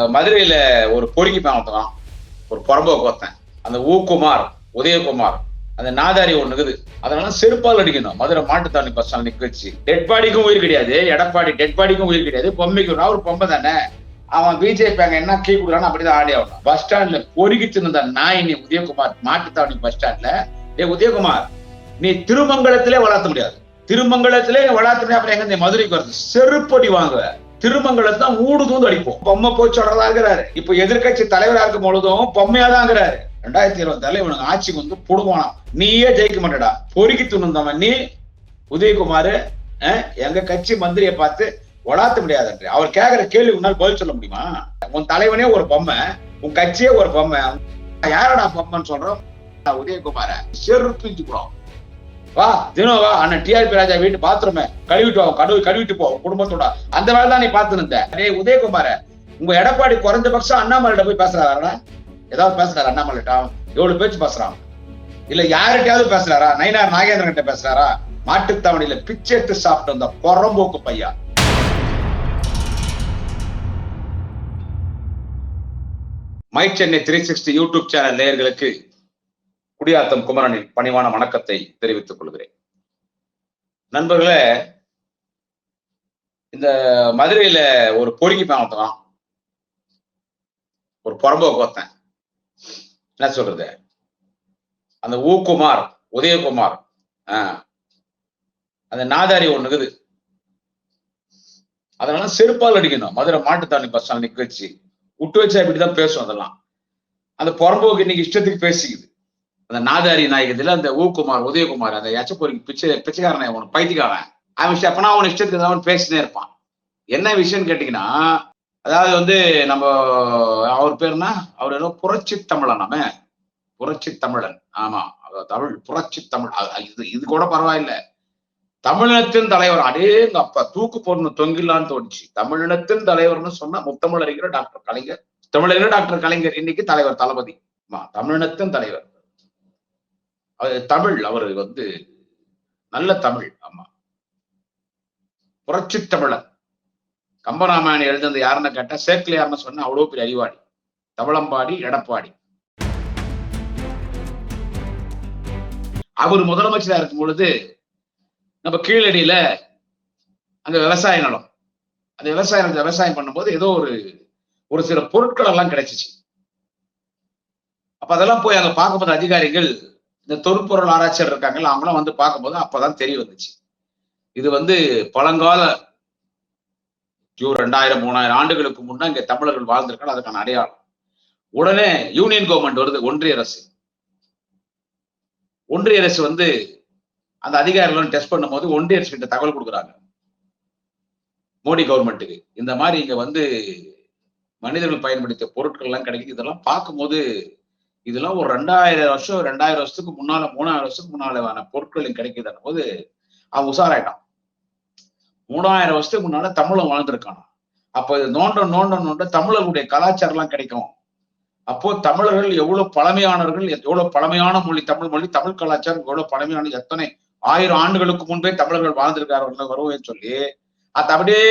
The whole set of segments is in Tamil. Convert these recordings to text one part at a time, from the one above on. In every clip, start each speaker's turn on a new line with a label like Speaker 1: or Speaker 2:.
Speaker 1: மதுரையில ஒரு பொறுக்கி பார்த்தோம் ஒரு புறம்ப கோத்தன் அந்த ஊக்குமார் உதயகுமார் அந்த நாதாரி ஒண்ணு இருக்குது. அதனால செருப்பால் அடிக்கணும். மதுரை மாட்டுத்தாவணி பஸ் ஸ்டாண்ட் நிக்க வச்சு டெட் பாடிக்கும் உயிர் கிடையாது. எடப்பாடி டெட் பாடிக்கும் உயிர் கிடையாது. பொம்மைக்கு ஒரு பொம்மை தானே. அவன் பிஜேபி அங்க என்ன கீ கொடுக்குறான்னு அப்படிதான் ஆடி ஆகணும். பஸ் ஸ்டாண்ட்ல பொறுக்கிட்டு இருந்த நாய் நீ உதயகுமார் மாட்டுத்தாவணி பஸ் ஸ்டாண்ட்ல ஏ உதயகுமார் நீ திருமங்கலத்திலே வளர்த்த முடியாது. திருமங்கலத்திலே வளர்த்த முடியாது. அப்புறம் எங்க மதுரைக்கு வருது செருப்படி வாங்க திருமங்கலத்தை தான் ஊடு தூந்து அடிப்போம். பொம்மை போய் சொல்றதாங்கிறாரு இப்ப எதிர்க்கட்சி தலைவரா இருக்கும் பொழுதும் பொம்மையாதாங்கிறாரு. ரெண்டாயிரத்தி இருபது தலைவனுக்கு ஆட்சிக்கு வந்து புடுவானா நீயே ஜெயிக்க மாட்டடா. பொறுக்கி துணுந்தவன் நீ உதயகுமார் எங்க கட்சி மந்திரியை பார்த்து வளாத்த முடியாது அவர் கேட்கிற கேள்வி உன்னால் பதில் சொல்ல முடியுமா? உன் தலைவனே ஒரு பொம்மை உன் கட்சியே ஒரு பொம்மை. யாரடா பொம்மைன்னு சொல்றோம்? உதயகுமார. செருப்பிச்சுக்கிறோம் வா தினம் வா அண்ணன் டிஆர்பி ராஜா வீட்டு பாத்ரூமே கழுவிட்டு வா கழுவி கழுவிட்டு போ குடும்பத்தோட. அந்த வேலை தான் நீ பார்த்து இருந்த டேய் உதயகுமார உங்க எடப்பாடி குறைஞ்சபட்சம் அண்ணாமலையிட்ட போய் பேசுறாரா ஏதாவது பேசுறாரு அண்ணாமலைட்டா எவ்வளவு பேச்சு பேசுறான்? இல்ல யார்கிட்டயாவது பேசுறாரா? நயினார் நாகேந்திரன் கிட்ட பேசுறாரா? மாட்டுத்தாவணியில பிச்சை எடுத்து சாப்பிட்டு வந்த குரம்போக்கு பையா my Chennai three sixty YouTube channel நேயர்களுக்கு குடியாத்தம் குமரனின் பணிவான வணக்கத்தை தெரிவித்துக் கொள்கிறேன். நண்பர்களே இந்த மதுரையில ஒரு பொறுக்கி பார்த்தோம் ஒரு புறம்போ ஒருத்தன். என்ன சொல்றது? அந்த ஊக்குமார் உதயகுமார் ஆஹ் அந்த நாதாரி ஒண்ணு இருக்குது. அதனால செருப்பால் அடிக்கணும். மதுரை மாட்டுத்தாவணி பஸ் நிக்க வச்சு விட்டு வச்சா இப்படிதான் பேசும் அதெல்லாம். அந்த புறம்போக்கு இன்னைக்கு இஷ்டத்துக்கு பேசிக்குது. அந்த நாதாரி நாயகத்துல அந்த ஊக்குமார் உதயகுமார் அந்த எச்சப்பொறிக்கு பிச்சை பிச்சைக்காரனை அவன் பைத்தியக்காரன். அவன் அப்பனா அவன் இஷ்டத்துக்கு அவன் பேசினே இருப்பான். என்ன விஷயம்னு கேட்டீங்கன்னா அதாவது வந்து நம்ம அவர் பேர்னா அவர் ஏதோ புரட்சி தமிழன் நம்ம புரட்சி தமிழன். ஆமா தமிழ் புரட்சி தமிழ். இது இது கூட பரவாயில்ல. தமிழினத்தின் தலைவர் அடே எங்க அப்பா தூக்கு போடணும் தொங்கிலான்னு தோணுச்சு. தமிழினத்தின் தலைவர்னு சொன்னா முத்தமிழறிஞர் டாக்டர் கலைஞர். தமிழறிஞர் டாக்டர் கலைஞர் இன்னைக்கு தலைவர் தளபதி. ஆமா தமிழினத்தின் தலைவர். தமிழ் அவரு வந்து நல்ல தமிழ் ஆமா. புரட்சி தமிழன் கம்பராமாயணம் எழுதுனது யாருன்னு கேட்டா சேக்கில் யாருன்னு சொன்னா அவ்வளவு பெரிய அறிவாளி. தவளம்பாடி எடப்பாடி. அவர் முதலமைச்சரா இருக்கும் பொழுது நம்ம கீழடியில அந்த விவசாய நிலம். அந்த விவசாய நிலத்தை விவசாயம் பண்ணும்போது ஏதோ ஒரு ஒரு சில பொருட்கள் எல்லாம் கிடைச்சிச்சு. அப்ப அதெல்லாம் போய் அங்க பார்க்கும்போது அதிகாரிகள் இந்த தொல்பொருள் ஆராய்ச்சியர் இருக்காங்கல்ல அவங்களாம் வந்து பார்க்கும்போது அப்பதான் தெரிய வந்துச்சு. இது வந்து பழங்கால ரெண்டாயிரம் மூணாயிரம் ஆண்டுகளுக்கு முன்னா இங்க தமிழர்கள் வாழ்ந்திருக்காங்க அதுக்கான அடையாளம். உடனே யூனியன் கவர்மெண்ட் வருது ஒன்றிய அரசு. ஒன்றிய அரசு வந்து அந்த அதிகாரிகளும் டெஸ்ட் பண்ணும்போது ஒன்றிய அரசு கிட்ட தகவல் கொடுக்குறாங்க. மோடி கவர்மெண்ட்டுக்கு இந்த மாதிரி இங்க வந்து மனிதர்கள் பயன்படுத்திய பொருட்கள் எல்லாம் கிடைக்குது இதெல்லாம் பார்க்கும்போது இதெல்லாம் ஒரு ரெண்டாயிரம் வருஷம் ரெண்டாயிரம் வருஷத்துக்கு முன்னால மூணாயிரம் வருஷத்துக்கு முன்னால பொருட்கள் கிடைக்குதுன்னும் போது அவன் உஷாராயிட்டான். மூணாயிரம் வருஷத்துக்கு முன்னால தமிழன் வாழ்ந்திருக்கானா அப்ப இது நோண்ட நோண்ட நோண்ட தமிழர்களுடைய கலாச்சாரம் எல்லாம் கிடைக்கும். அப்போ தமிழர்கள் எவ்வளவு பழமையானவர்கள் எவ்வளவு பழமையான மொழி தமிழ் மொழி தமிழ் கலாச்சாரம் எவ்வளவு பழமையான எத்தனை ஆயிரம் ஆண்டுகளுக்கு முன்பே தமிழர்கள் வாழ்ந்திருக்கார்கள் வருவோம் சொல்லி அதை அப்படியே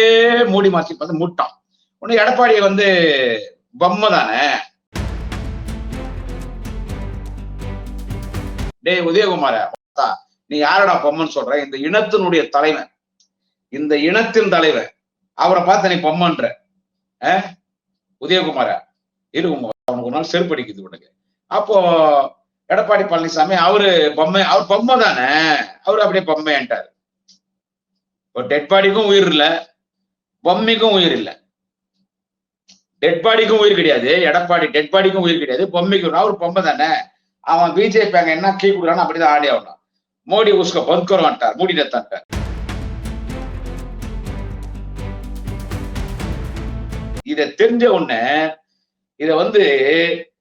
Speaker 1: மூடி மாற்றி பார்த்து மூட்டான். உடனே எடப்பாடியை வந்து பொம்மை தானே? டேய் உதயகுமார நீ யாரடா பொம்மன் சொல்ற? இந்த இனத்தினுடைய தலைவன். இந்த இனத்தின் தலைவன். அவரை பார்த்து நீ பொம்மன்ற. உதயகுமார இருக்கும் அவனுக்கு ஒரு நாள் செருப்படிக்குது உனக்கு. அப்போ எடப்பாடி பழனிசாமி அவரு பொம்மை அவர் பொம்மை தானே? அவரு அப்படியே பொம்மைன்ட்டாரு இப்போ டெட் பாடிக்கும் உயிர் இல்ல. பொம்மைக்கும் உயிர் இல்ல. டெட் பாடிக்கும் உயிர் கிடையாது. எடப்பாடி டெட் பாடிக்கும் உயிர் கிடையாது. பொம்மைக்கும் அவர் பொம்மை தானே? அவன் பிஜேபி அங்க என்ன கீ கொடுக்குறான்னு அப்படிதான் ஆடி ஆகணும். மோடி உஸ்க பந்த்கரோன்ட்டார் மூடி நத்தான்ட்டார் இத தெரிஞ்ச உடனே இத வந்து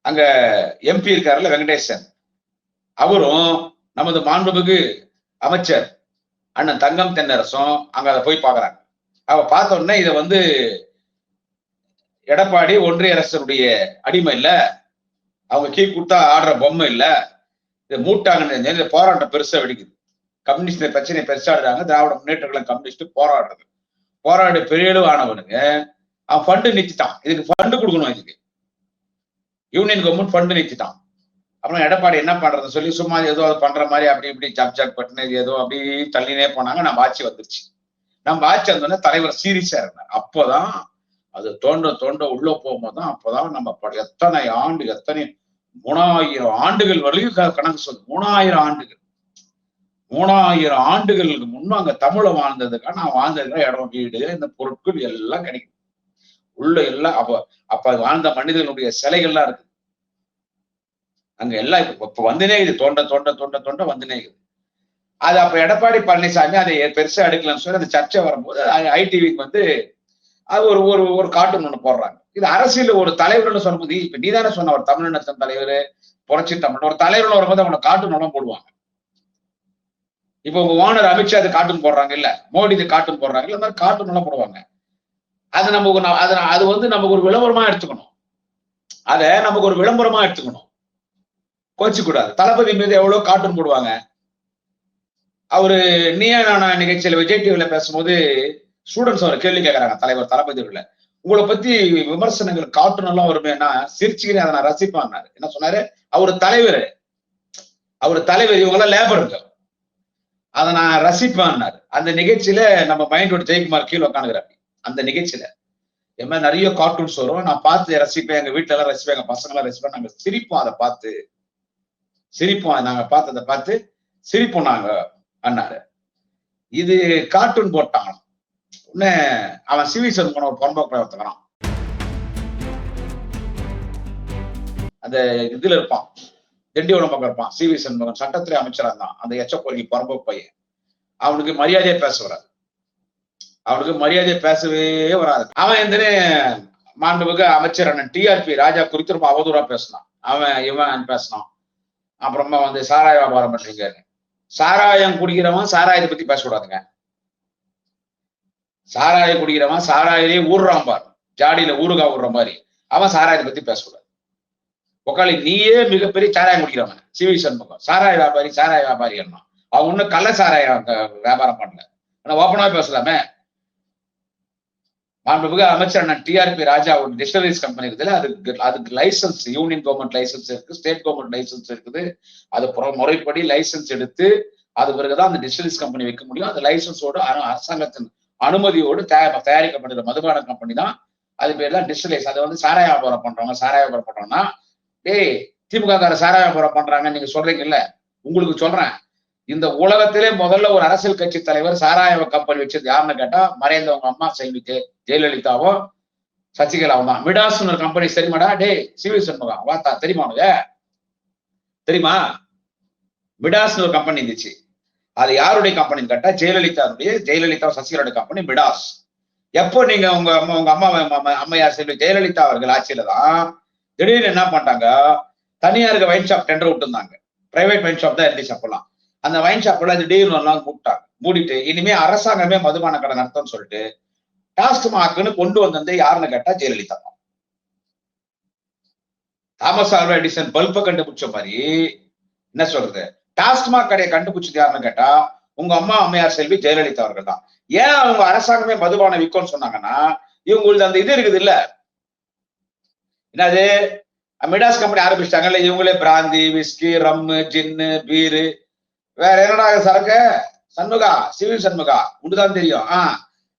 Speaker 1: அங்க எம்பி இருக்காருல்ல வெங்கடேசன். அவரும் நமது மாண்புமிகு அமைச்சர் அண்ணன் தங்கம் தென்னரசும் அங்க அதை போய் பாக்குறாங்க அவ பார்த்த உடனே இதை வந்து எடப்பாடி ஒன்றிய அரசனுடைய அடிமை இல்ல அவங்க கீ கொடுத்தா ஆடுற பொம்மை இல்லை. இதை மூட்டாங்க போராட்டம் பெருசா வெடிக்குது. கம்யூனிஸ்ட் பிரச்சனை பெருசாடுறாங்க. திராவிட முன்னேற்ற கம்யூனிஸ்ட் போராடுறது. போராடி பெரியளவு ஆனவனுங்க. அவன் ஃபண்டு நிச்சுட்டான் இதுக்கு ஃபண்டு கொடுக்கணும் இதுக்கு. யூனியன் கவர்மெண்ட் ஃபண்டு நிச்சுட்டான் அப்புறம் எடப்பாடி என்ன பண்றது சொல்லி சும்மா ஏதோ அது பண்ற மாதிரி அப்படி இப்படி ஜப் ஜப் பட்டுனு ஏதோ அப்படி தள்ளினே போனாங்க. நம்ம ஆட்சி வந்துருச்சு. நம்ம ஆட்சி வந்தோடனே தலைவர் சீரியஸா இருந்தார் அப்போதான் அது தோண்ட தோண்ட உள்ள போகும்போது தான் அப்போதான் நம்ம எத்தனை ஆண்டு எத்தனை மூணாயிரம் ஆண்டுகள் வரையும் க- கணக்கு சொல்லு மூணாயிரம் ஆண்டுகள். மூணாயிரம் ஆண்டுகளுக்கு முன்னும் அங்க தமிழ வாழ்ந்ததுக்காக நான் வாழ்ந்ததுக்காக இடம் வீடு இந்த பொருட்கள் எல்லாம் கிடைக்கும். உள்ள எல்லாம் அப்ப அப்ப வாழ்ந்த மனிதர்களுடைய சிலைகள்லாம் இருக்கு. அங்க எல்லாம் இப்ப இப்ப வந்துனே இது தோண்ட தோண்ட தோண்ட தோண்ட வந்துனே இருக்குது. அது அப்ப எடப்பாடி பழனிசாமி அதை பெருசா எடுக்கலன்னு சொல்லி அந்த சர்ச்சை வரும்போது ஐடிவிக்கு வந்து அது ஒரு ஒரு ஒரு கார்ட்டூன் ஒண்ணு போடுறாங்க. இது அரசியல் ஒரு தலைவர்னு சொல்லும்போது இப்ப நீதானே சொன்ன ஒரு தமிழினத்தின் தலைவர் புரட்சி தமிழ் ஒரு தலைவர்னு வரும்போது அவனை கார்ட்டூன் எல்லாம் போடுவாங்க. இப்போ உங்க ஓனர் அமித்ஷா இது கார்ட்டூன் போடுறாங்க இல்ல? மோடி இது கார்ட்டூன் போடுறாங்க இல்ல மாதிரி கார்ட்டூன் எல்லாம் போடுவாங்க. அது நமக்கு அது அது வந்து நமக்கு ஒரு விளம்பரமா எடுத்துக்கணும். அதை நமக்கு ஒரு விளம்பரமா எடுத்துக்கணும். கோச்சிக்கூடாது. தளபதி மீது எவ்வளவு கார்ட்டூன் போடுவாங்க? அவரு நீயா நானா நிகழ்ச்சியில விஜய் டிவில பேசும்போது ஸ்டூடெண்ட்ஸ் அவர் கேள்வி கேட்கறாங்க தலைவர் தளபதி உள்ள உங்களை பத்தி விமர்சனங்கள் கார்ட்டூன் எல்லாம் வருமேனா சிரிச்சுக்கிறேன் அதை நான் ரசிப்பான்னாரு என்ன சொன்னாரு? அவர் தலைவர். அவர் தலைவர் இவங்கெல்லாம் லேபருங்க அதை நான் ரசிப்பேன்னாரு அந்த நிகழ்ச்சியில நம்ம மைண்டோட ஜெயக்குமார் கீழே உட்காந்துக்கிறாரு அந்த நிகழ்ச்சியில. என் மாதிரி நிறைய கார்ட்டூன்ஸ் வரும். நான் பார்த்து ரசிப்பேன். எங்க வீட்டுல எல்லாம் ரசிப்பேன். எங்க பசங்க எல்லாம் ரசிப்பேன். நாங்க சிரிப்போம் அதை பார்த்து. சிரிப்போம். நாங்க பார்த்ததை பார்த்து சிரிப்போம் நாங்க அண்ணாரு இது கார்ட்டூன் போட்டாங்க அவன் சிவி சண்முகன் ஒரு பொறம்போக்கு அந்த இதுல இருப்பான். திண்டிவனம் பக்கம் இருப்பான். சிவி சண்முகன் சட்டத்துறை அமைச்சரா இருந்தான். அந்த எச்சக்கோரிக்கை பரம்பு பையன். அவனுக்கு மரியாதையே பேச வராது. அவனுக்கு மரியாதையை பேசவே வராது. அவன் எந்தனே மாண்புமிகு அமைச்சர் அண்ணன் டிஆர்பி ராஜா குறித்து ரொம்ப அவதூறா பேசினான். அவன் இவன் பேசினான். அப்புறமா வந்து சாராய வியாபாரம் பண்றீங்க சாராயம் குடிக்கிறவன் சாராயத்தை பத்தி பேசக்கூடாதுங்க. சாராய குடிக்கிறவன் சாராயிலே ஊறுறான் பார். ஜாடியில ஊறுகா ஊடுற மாதிரி. அவன் சாராயத்தை பத்தி பேசக்கூடாது. உக்காளி நீயே மிகப்பெரிய சாராயம் குடிக்கிறவன். C V Shanmugam. சாராய வியாபாரி சாராய வியாபாரி என்ன அவன் ஒன்னும் கள்ள சாராயம் வியாபாரம் பண்ணல. ஆனா ஓப்பனா பேசலாமே. மாண்புமிகு அமைச்சர் அண்ணன் டிஆர்பி ராஜா ஒரு டிஸ்டரிஸ் கம்பெனி இருக்குதுல அதுக்கு அதுக்கு லைசன்ஸ் யூனியன் கவர்மெண்ட் லைசன்ஸ் இருக்கு ஸ்டேட் கவர்மெண்ட் லைசன்ஸ் இருக்குது. அது முறைப்படி லைசன்ஸ் எடுத்து அது பிறகுதான் அந்த டிஸ்டரிஸ் கம்பெனி வைக்க முடியும். அந்த லைசன்ஸோட அரசாங்கத்தின் அனுமதியோடு தயா- தயாரிக்கப்படுகிற மதுபான கம்பெனி தான் அது பேர்ல டிஸ்டலைஸ் அதை வந்து சாராய வியாபாரம் பண்றவங்க சாராய வியாபாரம் பண்றோம்னா டேய் திமுக கார சாராய வியாபாரம் பண்றாங்க நீங்க சொல்றீங்கல்ல உங்களுக்கு சொல்றேன். இந்த உலகத்திலே முதல்ல ஒரு அரசியல் கட்சி தலைவர் சாராய கம்பெனி வச்சது யாருன்னு கேட்டா மறைந்தவங்க அம்மா செல்விக்கு ஜெயலலிதாவும் சசிகலாவும் தான். மிடாஸ்னு ஒரு கம்பெனி தெரியுமாடா? டே சிவி சண்முகம் வாத்தா தெரியுமா உனக்கு? தெரியுமா? மிடாஸ்னு ஒரு கம்பெனி இருந்துச்சு. அது யாருடைய கம்பெனின்னு கேட்டா ஜெயலலிதாவுடைய ஜெயலலிதா சசிகலாவுடைய கம்பெனி மிடாஸ் எப்போ நீங்க உங்க அம்மா உங்க அம்மா அம்மா- அம்மையார் செல்வி ஜெயலலிதா அவர்கள் ஆட்சியில தான் திடீர்னு என்ன பண்ணிட்டாங்க? தனியாருக்கு வைன் ஷாப் டெண்டர் விட்டுருந்தாங்க. பிரைவேட் வைன் ஷாப் தான் இருந்துச்சு அப்பெல்லாம் அந்த வைன் ஷாப்ல திடீர்னு எல்லாம் கூப்பிட்டாங்க மூடிட்டு இனிமே அரசாங்கமே மதுபான கடை நடத்தும்னு சொல்லிட்டு டாஸ்மாக்னு கொண்டு வந்தது யாருன்னு கேட்டா ஜெயலலிதா தாமஸ் ஆல்வா எடிசன் பல்ப கண்டுபிடிச்ச மாதிரி என்ன சொல்றது? டாஸ்மாக் கடையை கண்டுபிடிச்சது யாருன்னு கேட்டா உங்க அம்மா அம்மையார் செல்வி ஜெயலலிதா அவர்கள் தான். ஏன் அவங்க அரசாங்கமே மதுபான விற்கும்னு சொன்னாங்கன்னா இவங்களுக்கு அந்த இது இருக்குது இல்ல. என்னது? மிடாஸ் கம்பெனி ஆரம்பிச்சிட்டாங்கல்ல இவங்களே brandy whisky rum gin beer வேற என்னடா சரக்கு? சண்முகா சிவில் சண்முகா உண்டுதான் தெரியும். ஆஹ்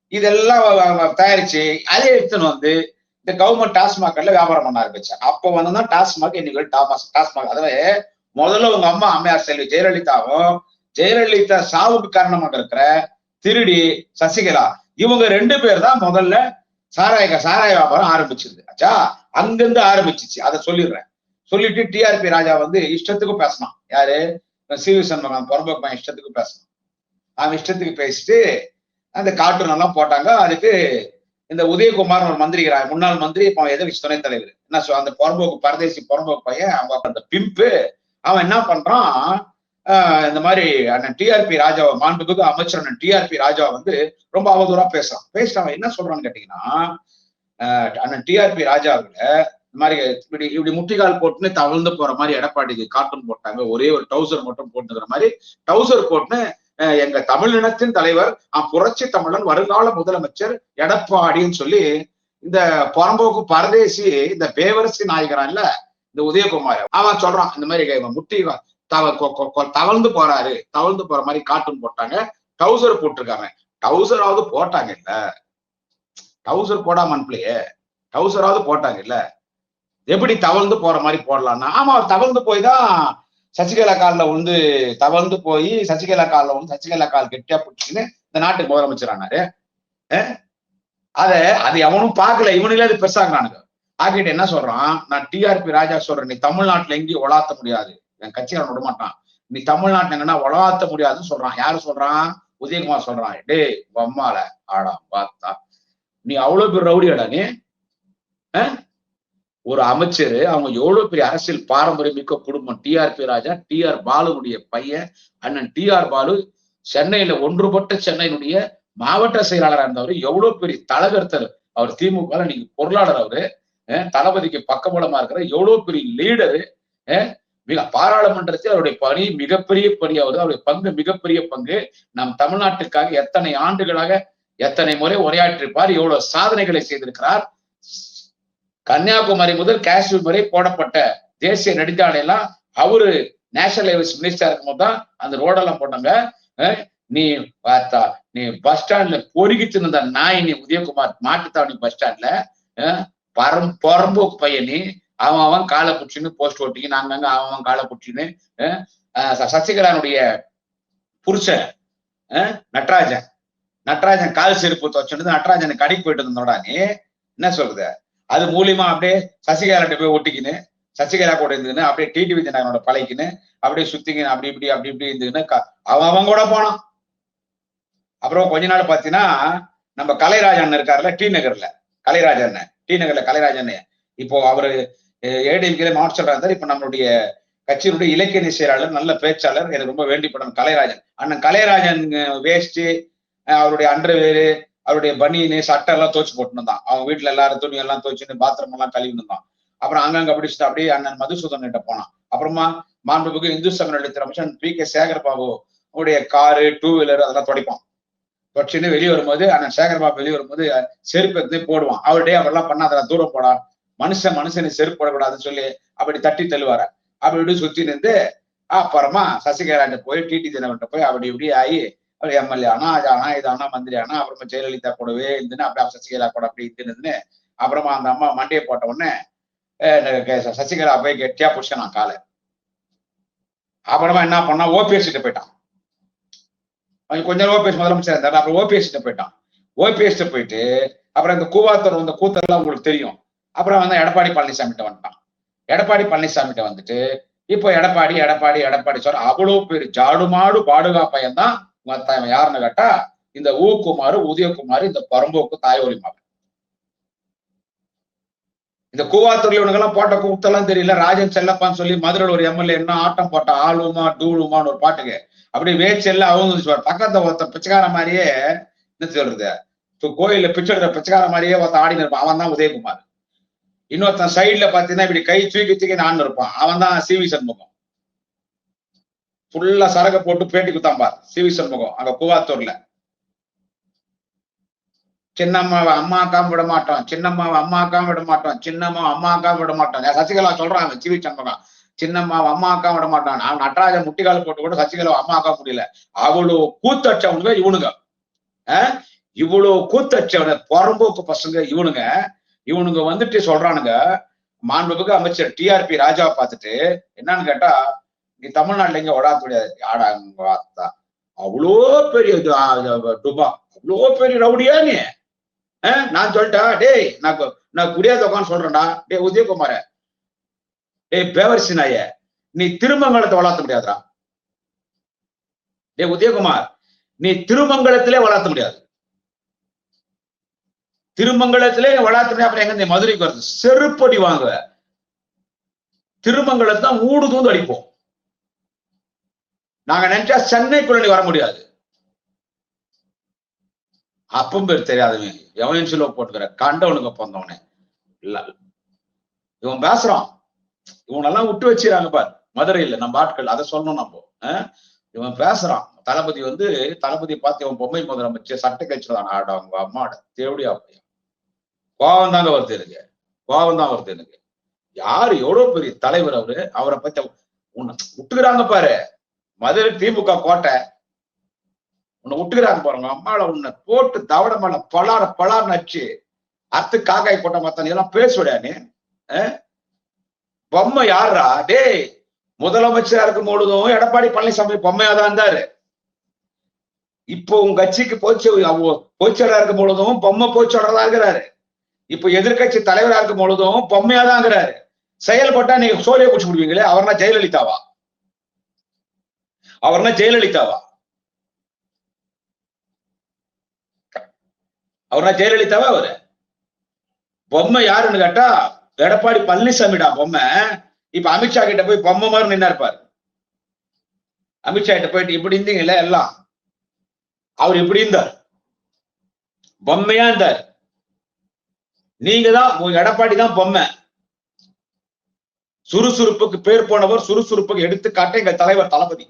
Speaker 1: இதெல்லாம் தயாரிச்சு அதே எடுத்துன்னு வந்து இந்த கவர்மெண்ட் டாஸ்மாக்ல வியாபாரம் பண்ண ஆரம்பிச்சாங்க. அப்போ வந்து தான் டாஸ்மாக் இன்னைக்கு டாஸ்மாக் அதாவது முதல்ல உங்க அம்மா அம்மையார் செல்வி ஜெயலலிதாவும் ஜெயலலிதா சாவுக்கு காரணமாக இருக்கிற திருடி சசிகலா இவங்க ரெண்டு பேர் தான் முதல்ல சாராய சாராய வியாபாரம் ஆரம்பிச்சிருது. ஆச்சா? அங்கிருந்து ஆரம்பிச்சிச்சு. அதை சொல்லிடுறேன். சொல்லிட்டு டிஆர்பி ராஜா வந்து இஷ்டத்துக்கு பேசினான். யாரு? சி வி சண்முகம் பையன் இஷ்டத்துக்கு பேசினான். அவன் இஷ்டத்துக்கு பேசிட்டு அந்த கார்ட்டூன் எல்லாம் போட்டாங்க. அதுக்கு இந்த உதயகுமார் ஒரு மந்திரி முன்னாள் மந்திரி இப்போ எதிர்கட்சி துணைத் தலைவர். என்ன சொல் அந்த புறம்போக்கு பரதேசி புறம்போக்கு பையன் அவங்க அந்த பிம்பு அவன் என்ன பண்றான்? ஆஹ் இந்த மாதிரி அண்ணன் டிஆர்பி ராஜாவை மாண்புமிகு அமைச்சர் அண்ணன் டிஆர்பி ராஜா வந்து ரொம்ப அவதூறா பேசுறான். பேசிட்டு அவன் என்ன சொல்றான்னு கேட்டீங்கன்னா அண்ணன் டிஆர்பி ராஜா இந்த மாதிரி இப்படி இப்படி முட்டிகால் போட்டுன்னு தவழ்ந்து போற மாதிரி எடப்பாடிக்கு கார்ட்டூன் போட்டாங்க. ஒரே ஒரு டவுசர் மட்டும் போட்டுங்கிற மாதிரி டவுசர் போட்டுன்னு எங்க தமிழினத்தின் தலைவர் புரட்சி தமிழன் வருங்கால முதலமைச்சர் எடப்பாடின்னு சொல்லி இந்த புறம்போக்கு பரதேசி இந்த பேவரசி நாயகரா இல்ல இந்த உதயகுமார் அவன் சொல்றான் இந்த மாதிரி முட்டி தவ தவழ்ந்து போறாரு தவழ்ந்து போற மாதிரி காட்டும் போட்டாங்க டவுசர் போட்டிருக்காங்க. டவுசராவது போட்டாங்க இல்ல. டவுசர் போடாம அனுப்பலையே. டவுசராவது போட்டாங்க இல்ல. எப்படி தவழ்ந்து போற மாதிரி போடலாம்னா ஆமா அவர் தவழ்ந்து போய் தான் சசிகலா காலில் வந்து தவழ்ந்து போய் சசிகலா காலில் வந்து சசிகலா கால் கெட்டியா பிடிச்சின்னு இந்த நாட்டுக்கு முதலமைச்சரானாரு அத அது எவனும் பார்க்கல இவனில அது பெருசாங்கிறானுங்க. ஆகிட்டு என்ன சொல்றான்? நான் டிஆர்பி ராஜா சொல்றேன் நீ தமிழ்நாட்டுல எங்கேயும் உலாத்த முடியாது. என் கட்சியை விட மாட்டான் நீ தமிழ்நாட்டுல எங்கன்னா உலாத்த முடியாதுன்னு சொல்றான். யாரு சொல்றான்? உதயகுமார் சொல்றான். டே அம்மால ஆடா பார்த்தா நீ அவ்வளவு பெரிய ரவுடியாடா நீ? ஒரு அமைச்சர் அவங்க எவ்வளவு பெரிய அரசியல் பாரம்பரியம் மிக்க குடும்பம். டிஆர்பி ராஜா டிஆர் பாலுனுடைய பையன் அண்ணன் டிஆர் பாலு சென்னையில ஒன்றுபட்ட சென்னையினுடைய மாவட்ட செயலாளராக இருந்தவர் எவ்வளவு பெரிய தலைவர்த்தர் அவர் திமுக நீங்க பொருளாளர் அவரு. தளபதிக்கு பக்கபலமா இருக்கிற எவ்வளவு பெரிய லீடரு மிக பாராளுமன்றத்தில் அவருடைய பணி மிகப்பெரிய பணி அவர் அவருடைய பங்கு மிகப்பெரிய பங்கு. நம் தமிழ்நாட்டுக்காக எத்தனை ஆண்டுகளாக எத்தனை முறை உரையாற்றிருப்பார் எவ்வளவு சாதனைகளை செய்திருக்கிறார். கன்னியாகுமரி முதல் காஷ்மீர் வரை போடப்பட்ட தேசிய நெடுஞ்சாலை எல்லாம் அவரு நேஷனல் ஹைவேஸ் மினிஸ்டர் இருக்கும்போது தான் அந்த ரோடெல்லாம் போட்டாங்க. நீ பார்த்தா நீ பஸ் ஸ்டாண்ட்ல பொறுகிட்டு இருந்த நாய் நீ உதயகுமார் மாட்டுத்தாவணி பஸ் ஸ்டாண்ட்ல பரம் பொறம்போக்கு பையனி அவன் அவன் காலை குச்சின்னு போஸ்ட் ஓட்டிங்க அங்கங்க அவன் அவன் காலை குச்சின்னு சசிகலானுடைய புருஷன் நட்ராஜன். நட்ராஜன் கால் செருப்பு துவச்சுட்டு நட்ராஜன் கடைக்கு போயிட்டு இருந்தோடானே என்ன சொல்றது? அது மூலியமா அப்படியே சசிகலாட்ட போய் ஒட்டிக்கின்னு சசிகலா கூட இருந்துக்கின்னு அப்படியே டிடிவி தினகரனோட பழைக்கின்னு அப்படியே சுத்திக்கின்னு அப்படி இப்படி அப்படி இப்படி இருந்துக்கின்னு அவன் அவன் கூட போனான். அப்புறம் கொஞ்ச நாள் பாத்தீங்கன்னா நம்ம கலைராஜன் இருக்காருல்ல டி நகர்ல கலைராஜன் டி நகர்ல கலைராஜன் இப்போ அவரு ஏடிஎம்கே மாவட்ட இருந்தார் இப்ப நம்மளுடைய கட்சியினுடைய இலக்கிய செயலாளர் நல்ல பேச்சாளர் எனக்கு ரொம்ப வேண்டிப்படும் கலைராஜன். அண்ணன் கலைராஜன் வேஸ்ட் அவருடைய அண்டர்வேரு அவருடைய பனியனு சட்டை எல்லாம் துவச்சு போட்டுருந்தான் அவங்க வீட்டுல எல்லாரும் துணி எல்லாம் துவச்சுன்னு பாத்ரூம் எல்லாம் கழுவிட்டு இருந்தான். அப்புறம் அங்கங்க பிடிச்சிட்டு அப்படியே அண்ணன் மதுசூதன் கிட்ட போனான். அப்புறமா மாண்புமிகு இந்து சங்க நடித்த அமைச்சர் பி கே சேகர் பாபு அவருடைய காரு டூ வீலர் அதெல்லாம் துடைப்பான். தொடர்ச்சின்னு வெளியே வரும்போது அண்ணன் சேகர்பாபு வெளியே வரும்போது செருப்பு எடுத்து போடுவான். அவருடைய அவரெல்லாம் பண்ணாத தூரம் போடா மனுஷன் மனுஷனை செருப்பு போடக்கூடாதுன்னு சொல்லி அப்படி தட்டி தள்ளுவார. அப்படி இப்படி சுத்தி நின்று அப்புறமா சசிகலாண்ட போய் டிடி தினவன்ட்ட போய் அப்படி இப்படி ஆகி அவர் எம்எல்ஏ ஆனா அது ஆனா இது ஆனா மந்திரி ஆனா அப்புறமா ஜெயலலிதா கூடவே இருந்துன்னு அப்படியே சசிகலா கூட அப்படி இருந்துன்னு அப்புறமா அந்த அம்மா மண்டையை போட்ட உடனே சசிகலா போய் கெட்டியா புடிச்சேன் நான் காலை. அப்புறமா என்ன பண்ணா ஓபிஎஸ் கிட்ட போயிட்டான். அவன் கொஞ்ச நேரம் ஓபிஎஸ் முதலமைச்சர் இருந்தாரு. அப்புறம் ஓபிஎஸ் போயிட்டான். ஓபிஎஸ் போயிட்டு அப்புறம் இந்த கூவாத்தூர் இந்த கூத்தெல்லாம் உங்களுக்கு தெரியும். அப்புறம் வந்து எடப்பாடி பழனிசாமிகிட்ட வந்துட்டான். எடப்பாடி பழனிசாமிகிட்ட வந்துட்டு இப்போ எடப்பாடி எடப்பாடி எடப்பாடி சொல்ற அவ்வளவு பேர் ஜாடுமாடு பாடுகா பையன் தான் யாருன்னு கேட்டா இந்த ஊக்குமாறு உதயகுமார் இந்த பரம்போக்கு தாயோலி மகன் இந்த கூவாத்தூர்ல இவனுக்கெல்லாம் போட்ட கூத்தெல்லாம் தெரியல. ராஜன் செல்லப்பான்னு சொல்லி மதுரையில் ஒரு எம்எல்ஏ என்ன ஆட்டம் போட்ட ஆளுமா டூலுமான்னு ஒரு பாட்டுக்கு. அப்படியே எல்லாம் அவங்க பக்கத்தை ஒருத்த பிச்சைக்கார மாதிரியே என்ன சொல்றது? கோயில்ல பிச்சை எடுக்கிற பிச்சைக்கார மாதிரியே ஒருத்தன் ஆடி இருப்பான். அவன் தான் உதயகுமார். இன்னொருத்தன் சைட்ல பாத்தீங்கன்னா இப்படி கை தூக்கி தூக்கி நான் இருப்பான். அவன் தான் சி வி சண்முகம். ஃபுல்லா சரக போட்டு பேட்டி குத்தான் பார். சி வி சண்முகம் அங்க கூவாத்தூர்ல. சின்னம்மாவை அம்மாக்காம விட மாட்டோம். சின்னம்மாவை அம்மாக்காம விட மாட்டோம். சின்னம்மா அம்மாக்காம விட மாட்டோம். சசிகலா சொல்றாங்க சி வி சின்னம்மா அம்மா அக்கா விட மாட்டான். அவன் நடராஜ முட்டிக்கால் போட்டு கூட சசிகலா அம்மாக்கா முடியல. அவ்வளவு கூத்தச்சவனுங்க இவனுங்க. இவ்வளவு கூத்தச்சவன புறம்போக்கு பசங்க இவனுங்க. இவனுங்க வந்துட்டு சொல்றானுங்க மாண்புமிகு அமைச்சர் டிஆர்பி ராஜாவை பார்த்துட்டு என்னன்னு கேட்டா நீ தமிழ்நாட்டுல இங்க ஓடாத முடியாது ஆடா அவ்வளோ பெரிய டுபா. அவ்வளோ பெரிய ரவுடியா நீ? நான் சொல்லிட்டா டேய் நான் நான் குடியாத உட்காந்து சொல்றேன்டா. டேய் உதயகுமார டேய் பேவரிசி நாய நீ திருமங்கலத்தை வளர்த்த முடியாதுடா. டே உதயகுமார் நீ திருமங்கலத்திலே வளர்த்த முடியாது. திருமங்கலத்திலே வளர்த்த முடியாது அப்புறம் எங்க மதுரைக்கு வருது. செருப்படி வாங்க திருமங்கலத்தை தான் ஊடு தூந்து அடிப்போம். நாங்க நினைச்சா சென்னைக்குள்ள நீ வர முடியாது. அப்பம் பேர் தெரியாதவன். எவன் சிலோ போட்டுக்கிற? கண்டவனுக்கு பிறந்தவனே. இல்ல. இவன் பேசுறான். இவனெல்லாம் விட்டு வச்சிருக்காங்க பார். மதுரையில நம்ம ஆட்கள் அதை சொல்லணும் நம்ம. இவன் பேசுறான். தளபதி வந்து தளபதி பார்த்து இவன் பொம்மை முதலமைச்சர் சட்டை கட்சி தான் ஆட அவங்க அம்மாட தேவடியா அப்படியா கோபம் தாங்க வருது எனக்கு. கோபம் தான் வருது எனக்கு. யாரு எவ்வளவு பெரிய தலைவர் அவரு? அவரை பத்தி உன்னை விட்டுக்கிறாங்க பாரு. மதுரை திமுக கோட்டை. உன்னை விட்டுக்கிறாங்க பாருங்க அம்மால உன்னை போட்டு தவட மேல பலார பலார் நச்சு அத்து காக்காய் போட்ட மத்த நீ எல்லாம் பேசுவிடா நீ. அஹ்? பொம்மை யாரா டேய் முதலமைச்சரா இருக்கும் பொழுதும் எடப்பாடி பழனிசாமி பொம்மையா தான் இருந்தாரு. இப்போ உங்க கட்சிக்கு போச்சு போச்சரா இருக்கும் பொழுதும் பொம்மை போச்சோடரா இருக்கிறாரு இப்போ எதிர்க்கட்சி தலைவரா இருக்கும் பொழுதும் பொம்மையா தான் இருக்கிறாரு செயல்பட்டா நீங்க சோழிய குடிச்சு விடுவீங்களே? அவர்னா ஜெயலலிதாவா? அவர்னா ஜெயலலிதாவா? அவர்னா ஜெயலலிதாவா அவரு? பொம்மை யாருன்னு கேட்டா எடப்பாடி பழனிசாமிடா பொம்மை. இப்ப அமித்ஷா கிட்ட போய் பொம்மை மாதிரி நின்னா இருப்பாரு அமித்ஷா கிட்ட போயிட்டு இப்படி இருந்தீங்கல்ல எல்லாம்? அவர் இப்படி இருந்தார். பொம்மையா இருந்தார். நீங்க தான் உங்க எடப்பாடி தான் பொம்மை. சுறுசுறுப்புக்கு பேர் போனவர் சுறுசுறுப்புக்கு எடுத்துக்காட்ட எங்க தலைவர் தளபதி.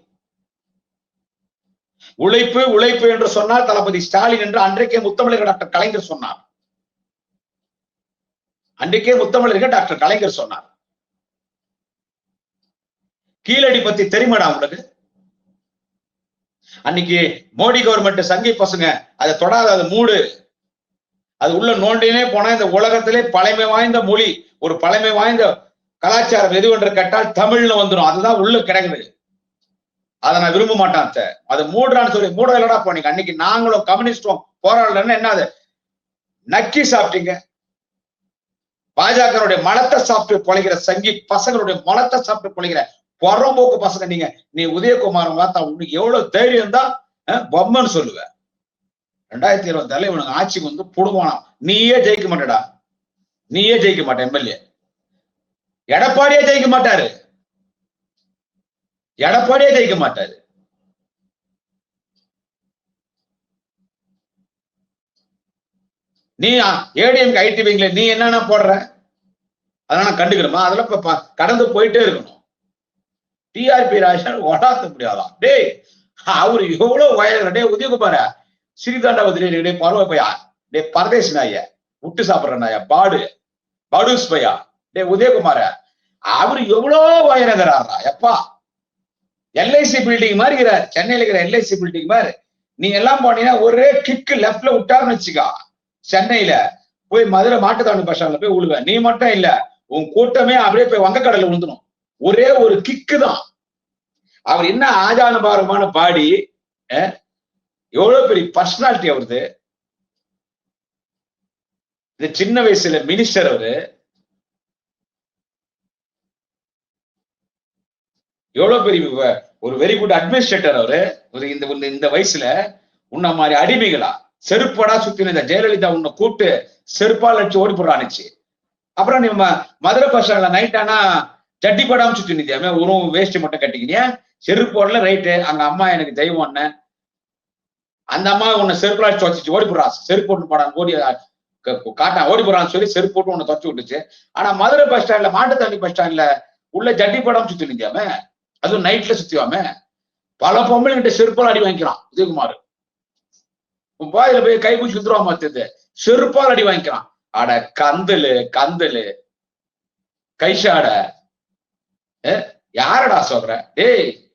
Speaker 1: உழைப்பு உழைப்பு என்று சொன்னார் தளபதி ஸ்டாலின் என்று அன்றைக்கே முத்தமிழக டாக்டர் கலைஞர் சொன்னார். அன்றைக்கே முத்தமிழர்கள் டாக்டர் கலைஞர் சொன்னார். கீழடி பத்தி தெரியுமாடா உங்களுக்கு அன்னைக்கு மோடி கவர்மெண்ட் சங்கி பசங்க அதை தொடாத அது மூடு. அது உள்ள நோண்டினே போனா இந்த உலகத்திலே பழமை வாய்ந்த மொழி ஒரு பழமை வாய்ந்த கலாச்சாரம் எது என்று கேட்டால் தமிழ்னு வந்துடும் அதுதான் உள்ள கிடக்குது. அதை நான் விரும்ப மாட்டேன் அத்தை. அது மூடுறான்னு சொல்லி மூட இல்லடா போனீங்க அன்னைக்கு நாங்களும் கம்யூனிஸ்டும் போராடலன்னு என்ன அது? நக்கி சாப்பிட்டீங்க. பாஜகனுடைய மலத்தை சாப்பிட்டு பொழைக்கிற சங்கி பசங்களுடைய மலத்தை சாப்பிட்டு பொழைக்கிற புறம்போக்கு பசங்க நீங்க நீ உதயகுமார் பார்த்தா உனக்கு எவ்வளவு தைரியம் தான் பொம்மன்னு பொம்மைன்னு சொல்லுவ. ரெண்டாயிரத்தி இருபத்தி இவனுக்கு ஆட்சிக்கு வந்து புடுவானாம் நீயே ஜெயிக்க மாட்டேடா. நீயே ஜெயிக்க மாட்ட எம்எல்ஏ. எடப்பாடியே ஜெயிக்க மாட்டாரு. எடப்பாடியே ஜெயிக்க மாட்டாரு. நீ ஏடிஎம்க்கு ஐடி விங்ல நீ என்னென்ன போடுற? அதெல்லாம் நான் கண்டுக்கணுமா? அதெல்லாம் இப்ப கடந்து போயிட்டே இருக்கணும். டிஆர்பி ராஜன் ஓடாத்த முடியாதான் டேய் அவரு எவ்வளவு வயது டே உதயகுமார? சிறிதாண்டாவதி டே பருவ பையா? டே பரதேசி நாய விட்டு சாப்பிடுற நாயா பாடு படுஸ் பையா? டே உதயகுமார அவரு எவ்வளவு வயரங்கிறாரா எப்பா? எல்ஐசி பில்டிங் மாதிரி இருக்கிறார் சென்னையில இருக்கிற எல்ஐசி பில்டிங் மாதிரி. நீ எல்லாம் போனீங்கன்னா ஒரே கிக்கு லெஃப்ட்ல விட்டாருன்னு வச்சுக்கா. சென்னையில போய் மதுரை மாட்டுத்தாண்டு பஸ் போய் விழுவேன் நீ மட்டும் இல்ல உன் கூட்டமே அப்படியே போய் வங்கக்கடல விழுந்தணும் ஒரே ஒரு கிக்கு தான். அவர் என்ன ஆஜானபாரமான பாடி எவ்வளவு பெரிய பர்சனாலிட்டி அவருது. இந்த சின்ன வயசுல மினிஸ்டர் அவரு எவ்வளவு பெரிய ஒரு வெரி குட் அட்மினிஸ்ட்ரேட்டர் அவரு. ஒரு இந்த இந்த- இந்த வயசுல உன்ன மாதிரி அடிமைகளா செருப்படா சுத்தின இந்த ஜெயலலிதா உன்னை கூப்பிட்டு செருப்பால் அடிச்சு ஓடி போடுறானுச்சு அப்புறம் நீ ம- மதுரை பஸ் நைட் ஆனா ஜட்டி போடாம சுத்தி நிதியாமே உரும் வேஷ்டி மட்டும் கட்டிக்கினியா? செருப்பு போடல ரைட்டு அங்க அம்மா எனக்கு தெய்வம் அண்ணன் அந்த அம்மா உன்னை செருப்புல அடிச்சு வச்சுச்சு ஓடி போடுறான் செருப்பு போட்டு போடான்னு ஓடி காட்டான் ஓடி போறான்னு சொல்லி செருப்பு போட்டு உன்னை தொச்சு விட்டுச்சு. ஆனா மதுரை பஸ் ஸ்டாண்ட்ல மாட்டுத்தாண்டி பஸ் ஸ்டாண்ட்ல உள்ள ஜட்டி போடாம சுத்தி நிதியாமே அதுவும் நைட்ல சுத்திவாமே பல பொம்பளைங்கிட்ட செருப்பால் அடி வாங்கிக்கிறான் உதயகுமார். உன் பாயில போய் கை பிடிச்சி சுத்துருவா மாத்தது செருப்பால் அடி வாங்கிக்கிறான். அட கந்தலு கந்தலு. கைஷாட. யாரடா சொல்ற? டேய்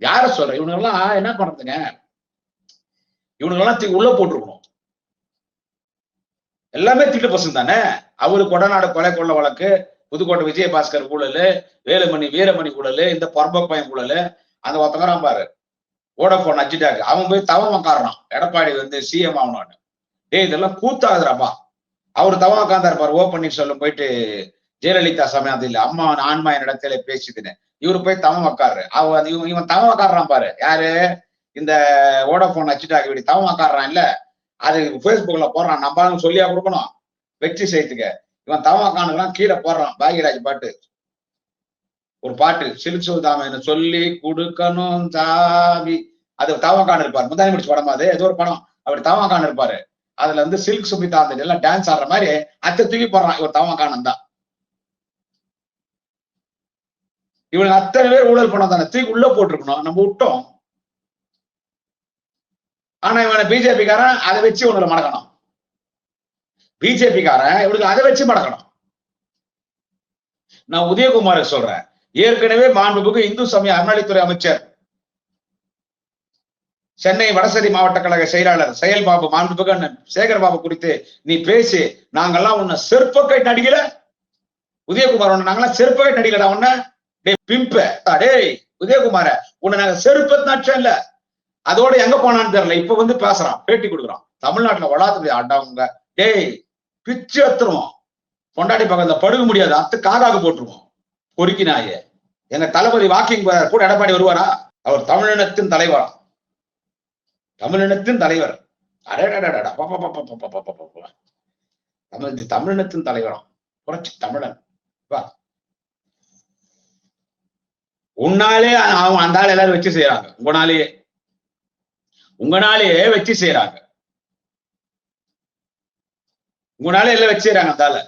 Speaker 1: யார சொல்ற? இவனுங்கெல்லாம் என்ன பண்றதுங்க? இவனுங்கெல்லாம் தூக்கி உள்ள போட்டிருக்கணும். எல்லாமே திட்டு பசங்க தானே? அவரு கொடநாடு கொலை கொள்ள வழக்கு புதுக்கோட்டை விஜயபாஸ்கர் ஊழல் வேலுமணி வீரமணி ஊழல் இந்த பரம்பப்பையன் ஊழல் அந்த ஒருத்தங்கிறான் பாரு. ஓடஃபோன் அஜிட்டாக்கு அவன் போய் தவம் உக்காடுறான் எடப்பாடி வந்து சிஎம் ஆகணும்னு டேய் இதெல்லாம் கூத்தாகுதுறாப்பா அவர் தவம் உட்காந்தாரு பாரு ஓ பன்னீர்செல்வம் போயிட்டு ஜெயலலிதா சமயத்தில் அம்மா ஆன்மா என்னிடத்துல பேசிதுன்னு. இவரு போய் தவம் உக்காரு அவ இவன் இவன் தவம் உக்காடுறான் பாரு. யாரு? இந்த ஓடஃபோன் அச்சிட்டாக்கு இப்படி தவம் உக்காடுறான் இல்ல. அது ஃபேஸ்புக்ல போடுறான். நம்மளும் சொல்லியா கொடுக்கணும். வெற்றி செய்யத்துக்கு இவன் தவம் உக்கானுலாம் கீழே போடுறான். பாக்யராஜ் பாட்டு. ஒரு பாட்டு சிலுச்சுதாமன்னு சொல்லி கொடுக்கணும் தாவி. அது தவக்கான் இருப்பார். முந்தானி முடிச்சு படமா அது? ஏதோ ஒரு படம். அவர் தவக்கான் இருப்பாரு. அதுல வந்து சில்க் சுமிதா அந்த எல்லாம் டான்ஸ் ஆடுற மாதிரி அத்தை தூக்கி போடுறான். இவர் தவக்கானன் தான். இவனுக்கு அத்தனை பேர் ஊழல் பணம் தானே. தூக்கி உள்ள போட்டிருக்கணும். நம்ம விட்டோம். ஆனா இவனை பிஜேபி காரன் அதை வச்சு உங்களை மடக்கணும். பிஜேபிக்காரன் இவனுக்கு அதை வச்சு மடக்கணும். நான் உதயகுமார சொல்றேன். ஏற்கனவே மாண்புமிகு இந்து சமய அறநிலைத்துறை அமைச்சர் சென்னை வடசேரி மாவட்ட கழக செயலாளர் செயல்பாபு மாண்புமிகு அண்ணன் சேகர் பாபு குறித்து நீ பேசி. நாங்கெல்லாம் உன்னை செருப்பக்கை நடிகல உதயகுமார் உன்ன நாங்கெல்லாம் செருப்பக்கை நடிகலடா உன்ன. டேய் பிம்ப. டேய் உதயகுமார உன்னை நாங்க செருப்ப நட்சம் இல்ல. அதோட எங்க போனான்னு தெரியல. இப்ப வந்து பேசுறான் பேட்டி கொடுக்குறான். தமிழ்நாட்டுல வளாத்து ஆண்டவங்க டேய் பிச்சு அத்துருவோம் பொண்டாடி பக்கத்துல படுக்க முடியாது. அத்து காக்காக்கு போட்டுருவோம் பொறுக்கினாயே. எங்க தளபதி வாக்கிங் போறார் கூட எடப்பாடி வருவாரா? அவர் தமிழினத்தின் தலைவரா? தமிழினத்தின் தலைவர். தமிழ் தமிழினத்தின் தலைவரம் புரட்சி தமிழன் வா. உன்னாலே அவங்க அந்த ஆள் எல்லாரும் வச்சு செய்யறாங்க உங்கனாலேயே. உங்கனாலேயே வச்சு செய்யறாங்க உங்களால எல்லாம் வச்சுறாங்க அந்த ஆளை.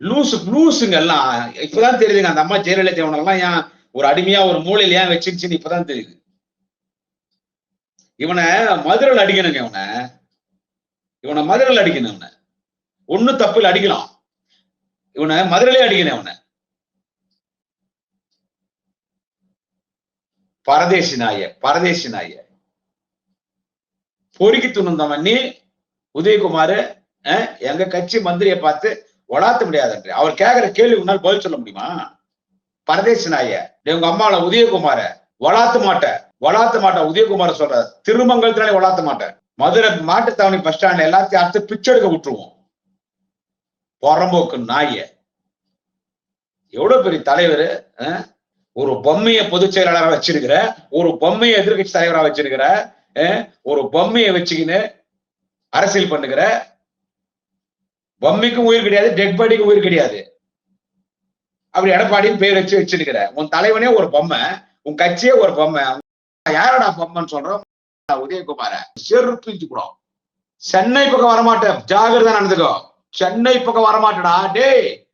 Speaker 1: லூசு லூசுங்க எல்லாம் இப்பதான் தெரியுதுங்க அந்த அம்மா ஜெயலலிதா இவனெல்லாம் ஏன் ஒரு அடிமையா ஒரு மூலையில ஏன் வச்சிருச்சுன்னு இப்பதான் தெரியுது. இவனை மதுரையில் அடிக்கணுங்க இவனை. இவனை மதுரையில் அடிக்கணும் இவனை. ஒண்ணு தப்புல அடிக்கலாம். இவனை மதுரையிலே அடிக்கணும் இவனை. பரதேசி நாய பரதேசி நாய பொறுக்கி துணுந்தவன் நீ உதயகுமார் அஹ், எங்க கட்சி மந்திரியை பார்த்து வளாத்த முடியாதுன்ற. அவர் கேக்குற கேள்வி உன்னால் பதில் சொல்ல முடியுமா? பரதேசி நாய உங்க அம்மால உதயகுமார வளாத்த மாட்ட வளாத்த மாட்ட உதயகுமார சொல்ற திருமங்கலத்தினாலே வளாத்த மாட்டேன் மதுரை மாட்டுத்தாவணி பஸ் ஸ்டாண்ட் எல்லாத்தையும் அடுத்து பிச்சை எடுக்க விட்டுருவோம். புறம்போக்கு நாய. எவ்வளவு பெரிய தலைவர் ஒரு பொம்மையை பொதுச் செயலாளராக வச்சிருக்கிற ஒரு பொம்மையை எதிர்க்கட்சி தலைவரா வச்சிருக்கிற ஒரு பொம்மையை வச்சுக்கின்னு அரசியல் பண்ணுகிற பொம்மைக்கும் உயிர் கிடையாது டெட் பாடிக்கும் உயிர் கிடையாது. அப்படி எடப்பாடின்னு பேர் வச்சு வச்சிருக்கிற உன் தலைவனே ஒரு பொம்மை உன் கட்சியே ஒரு பொம்மை யாரடா பொம்மைன்னு சொல்றோம்? உதயகுமார. செருப்பிச்சு கூட சென்னை பக்கம் வரமாட்டேன். ஜாகிரதா நடந்துக்கோ. சென்னை பக்கம் வரமாட்டடா டேய்.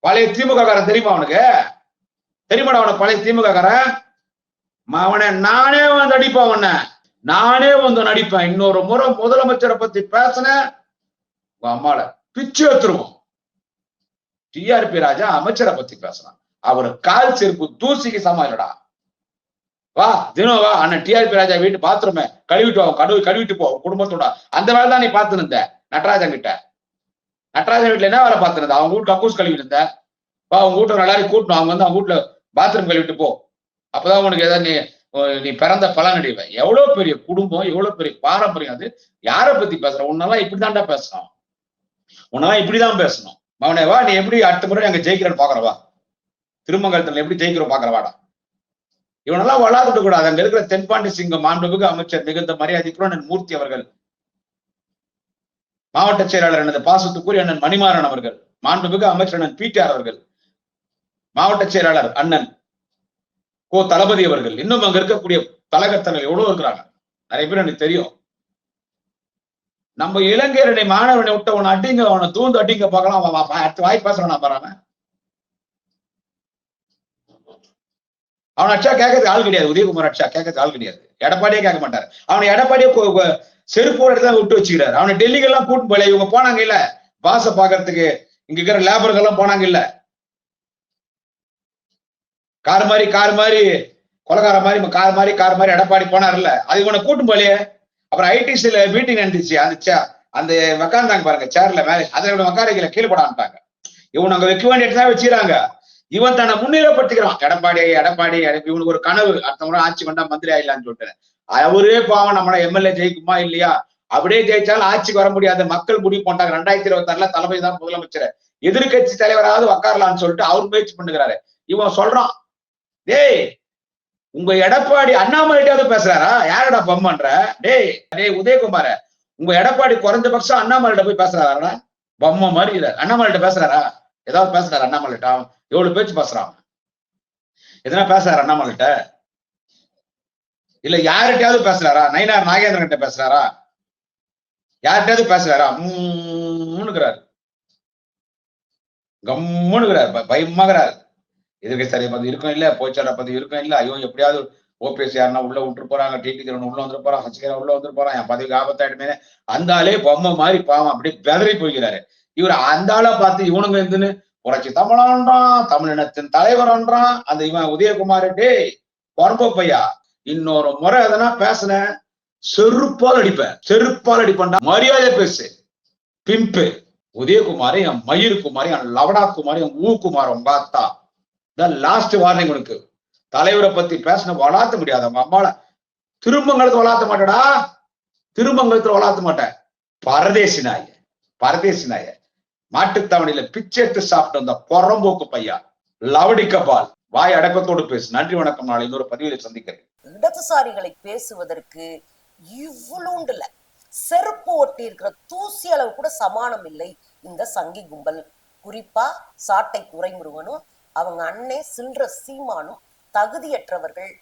Speaker 1: பழைய திமுக காரன் தெரியுமா அவனுக்கு தெரியுமாடா அவனுக்கு பழைய திமுக காரன் அவனை நானே வந்து அடிப்பான் அவனை. நானே வந்து நடிப்பேன். இன்னொரு முறை முதலமைச்சரை பத்தி பேசினேன். உங்க அம்மால பிச்சு எடுத்துருவோம். டிஆர்பி ராஜா அமைச்சரை பத்தி பேசலாம் அவர் கால் செருப்பு தூசிக்கு சமம் வா தினம் வா அண்ணன் டிஆர்பி ராஜா வீட்டு பாத்ரூமே கழுவிட்டு வா கழுவி கழுவிட்டு போ குடும்பத்தோட. அந்த வேலை தான் நீ பார்த்து நடராஜன் கிட்ட. நடராஜன் வீட்டுல என்ன வேலை பார்த்து அவங்க வீட்டு கக்கூஸ் கழுவி இருந்த. வா அவங்க வீட்டுல எல்லாரையும் கூட்டணும் அவங்க வந்து அவங்க வீட்டுல பாத்ரூம் கழுவிட்டு போ. அப்பதான் உனக்கு ஏதாவது நீ நீ பிறந்த பலன் அடைவ. எவ்வளவு பெரிய குடும்பம் எவ்வளவு பெரிய பாரம்பரியம் அது. யாரை பத்தி பேசுற? உன்னெல்லாம் இப்படிதான்டா பேசுறான். உன்னெல்லாம் இப்படிதான் பேசணும். மவனே வா நீ எப்படி அடுத்த முறை அங்க ஜெயிக்கிறேன்னு பாக்குறவா திருமங்கலத்துல எப்படி ஜெயிக்கிறோம் பாக்குறவாடா இவனெல்லாம் வளாதுட்டு கூடாது அங்க இருக்கிற தென்பாண்டி சிங்கம் மாண்புமிகு அமைச்சர் மிகுந்த மரியாதை அண்ணன் மூர்த்தி அவர்கள் மாவட்ட செயலாளர் எனது பாசத்துக்குரிய அண்ணன் மணிமாறன் அவர்கள் மாண்புமிகு அமைச்சர் அண்ணன் பிடிஆர் அவர்கள் மாவட்ட செயலாளர் அண்ணன் கோ தளபதி அவர்கள் இன்னும் அங்க இருக்கக்கூடிய தலகத்தர்கள் எவ்வளவு இருக்கிறாங்க. நிறைய பேர் எனக்கு தெரியும். நம்ம இளைஞருடைய மாணவனை விட்டு அவனை அடிங்க அவனை தூந்து அடிங்க பார்க்கலாம். அவன் வா- வாய் பேசுறான் பாருங்க அவன். அச்சா கேட்கறதுக்கு ஆள் கிடையாது. உதயகுமார் அச்சா கேட்கறதுக்கு ஆள் கிடையாது. எடப்பாடியே கேட்க மாட்டாரு. அவனை எடப்பாடியே செருப்போட இடத்துல விட்டு வச்சுக்கிறாரு. அவனை டெல்லிக்கு எல்லாம் கூட்டு போல இவங்க போனாங்க இல்ல. பாச பாக்குறதுக்கு இங்க இருக்கிற லேபர்கள் எல்லாம் போனாங்க இல்ல. கார் மாதிரி கார் மாதிரி கொலகார மாதிரி கார் மாதிரி கார் மாதிரி எடப்பாடி போனார்ல அது இவனை கூட்டும் போலயே அப்புறம் ஐடிசியில மீட்டிங் நடந்துச்சு. அந்த அந்த உக்காந்தாங்க பாருங்க சேர்ல மேலே. அதை இவனை உட்கார வைக்கல கீழே போடான்ட்டாங்க இவன் அங்க வைக்க வேண்டிய இடத்துல வச்சுக்கிறாங்க. இவன் தன்னை முன்னிலைப்படுத்திக்கிறான். எடப்பாடி எடப்பாடி இவனுக்கு ஒரு கனவு. அடுத்த முறை ஆட்சி பண்ணா மந்திரி ஆயிடலாம்னு சொல்லிட்டு. அவரே பாவம் நம்மள எம்எல்ஏ ஜெயிக்குமா இல்லையா? அப்படியே ஜெயிச்சாலும் ஆட்சிக்கு வர முடியாது. மக்கள் முடிவு போட்டாங்க ரெண்டாயிரத்தி இருபத்தி ஆறுல தலைமை தான் முதலமைச்சர். எதிர்க்கட்சி தலைவராவது உக்காரலாம்னு சொல்லிட்டு அவர் முயற்சி பண்ணுகிறாரு. இவன் சொல்றான் டேய் உங்க எடப்பாடி அண்ணாமலைட்டாவது பேசுறாரா? யாரடா பம்மன்ற? டேய் டேய் உதயகுமார உங்க எடப்பாடி குறைஞ்சபட்சம் அண்ணாமலைட்ட போய் பேசுறாரா பொம்மை மாதிரி இல்ல. அண்ணாமலைட்ட பேசுறாரா? ஏதாவது பேசுறாரு அண்ணாமலைட்டா எவ்வளவு பேச்சு பேசுறான்? எதனா பேசுறாரு அண்ணாமலைட்ட இல்ல யார்கிட்டயாவது பேசுறாரா? நயினார் நாகேந்திரன் கிட்ட பேசுறாரா? யார்கிட்டயாவது பேசுறாரா? மூணுக்குறாரு கம்முனுக்குறாரு பயமாகிறாரு எதிர்கட்சி பதவி இருக்கும் இல்ல போச்சாளர் பதவி இருக்கும் இல்ல ஐயோ எப்படியாவது ஓபிஎஸ் யாருன்னா உள்ள விட்டு போறாங்க டிடி திறன் உள்ள வந்துட்டு போறான் சசிகலா உள்ள வந்துட்டு போறான் என் பதவிக்கு ஆபத்தாயிடுமே அந்த ஆளே பொம்மை மாதிரி பாவம் அப்படியே பெதறி போகிறாரு இவர் அந்த ஆளை பார்த்து இவனுங்க இருந்துன்னு புரட்சி தமிழன்றான் தமிழினத்தின் தலைவர்ன்றான் அந்த இவன் உதயகுமார் டேய் பொறம்போ பையா இன்னொரு முறை எதனா பேசுனேன் செருப்பால் அடிப்பேன் செருப்பால் அடிப்பேன்டா மரியாதை பேசு பிம்பு உதயகுமார் என் மயிர் என் லவடா குமார் என் ஊ குமார் உங்க அத்தா தான் லாஸ்ட் வார்னிங் உனக்கு. தலைவரை பத்தி பேசின வளர்த்த முடியாது. அவங்க அம்மால. திருமங்கலத்தை வளர்த்த மாட்டேடா. திருமங்கலத்துல வளர்த்த மாட்டேன். பரதேசி நாய. பரதேசி நாய. மாட்டுத்தவணையில பிச்சை எடுத்து சாப்பிட்டு வந்த புறம்போக்கு பையா லவடி கபால் வாய் அடக்கத்தோடு பேசு. நன்றி வணக்கம். நாளை இன்னொரு பதிவில் சந்திக்கிறேன்.
Speaker 2: இடதுசாரிகளை பேசுவதற்கு இவ்வளோண்டுல செருப்பு ஒட்டி இருக்கிற தூசி அளவு கூட சமானம் இல்லை. இந்த சங்கி கும்பல். குறிப்பா சாட்டை துறைமுருகனும் அவங்க அண்ணே சில்ற சீமானும் தகுதியற்றவர்கள்.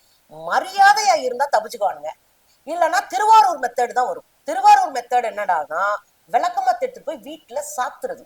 Speaker 2: மரியாதையா இருந்தா தப்பிச்சுக்குவானுங்க. இல்லைன்னா திருவாரூர் மெத்தேடு தான் வரும். திருவாரூர் மெத்தேடு என்னடானா விளக்கமா எடுத்துட்டு போய் வீட்டுல சாத்துறது.